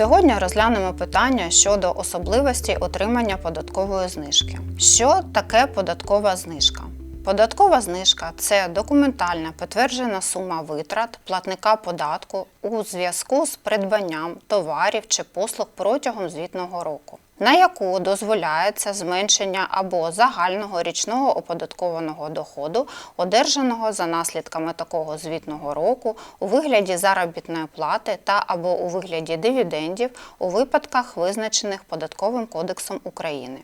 Сьогодні розглянемо питання щодо особливостей отримання податкової знижки. Що таке податкова знижка? Податкова знижка це документальна підтверджена сума витрат платника податку у зв'язку з придбанням товарів чи послуг протягом звітного року, на яку дозволяється зменшення або загального річного оподаткованого доходу, одержаного за наслідками такого звітного року у вигляді заробітної плати та або у вигляді дивідендів у випадках, визначених Податковим кодексом України.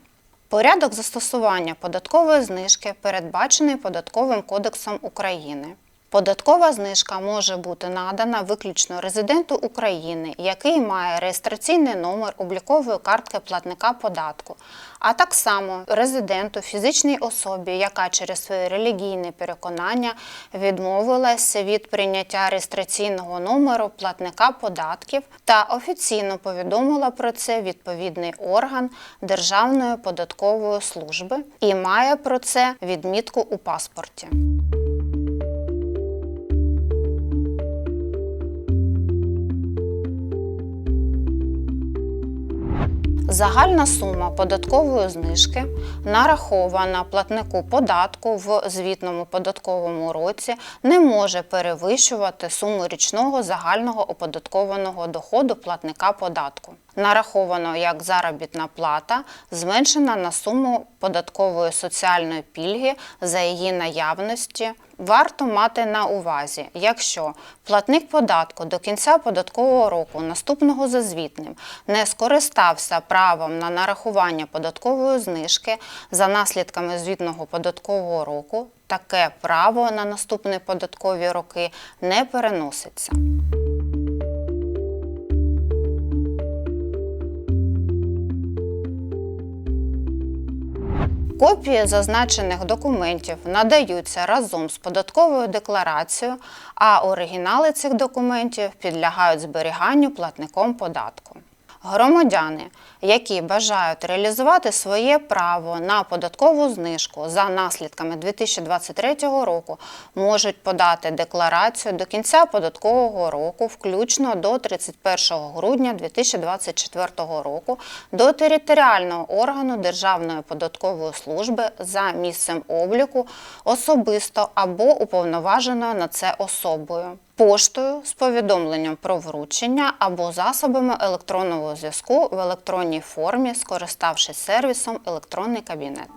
Порядок застосування податкової знижки передбачений Податковим кодексом України. Податкова знижка може бути надана виключно резиденту України, який має реєстраційний номер облікової картки платника податку, а так само резиденту фізичній особі, яка через своє релігійне переконання відмовилася від прийняття реєстраційного номеру платника податків та офіційно повідомила про це відповідний орган Державної податкової служби і має про це відмітку у паспорті. Загальна сума податкової знижки нарахована платнику податку в звітному податковому році не може перевищувати суму річного загального оподаткованого доходу платника податку. Нараховано як заробітна плата, зменшена на суму податкової соціальної пільги за її наявності. Варто мати на увазі, якщо платник податку до кінця податкового року наступного за звітним не скористався правом на нарахування податкової знижки за наслідками звітного податкового року, таке право на наступні податкові роки не переноситься. Копії зазначених документів надаються разом з податковою декларацією, а оригінали цих документів підлягають зберіганню платником податку. Громадяни, які бажають реалізувати своє право на податкову знижку за наслідками 2023 року, можуть подати декларацію до кінця податкового року, включно до 31 грудня 2024 року, до територіального органу Державної податкової служби за місцем обліку особисто або уповноваженою на це особою поштою з повідомленням про вручення або засобами електронного зв'язку в електронній формі, скориставшись сервісом електронний кабінет.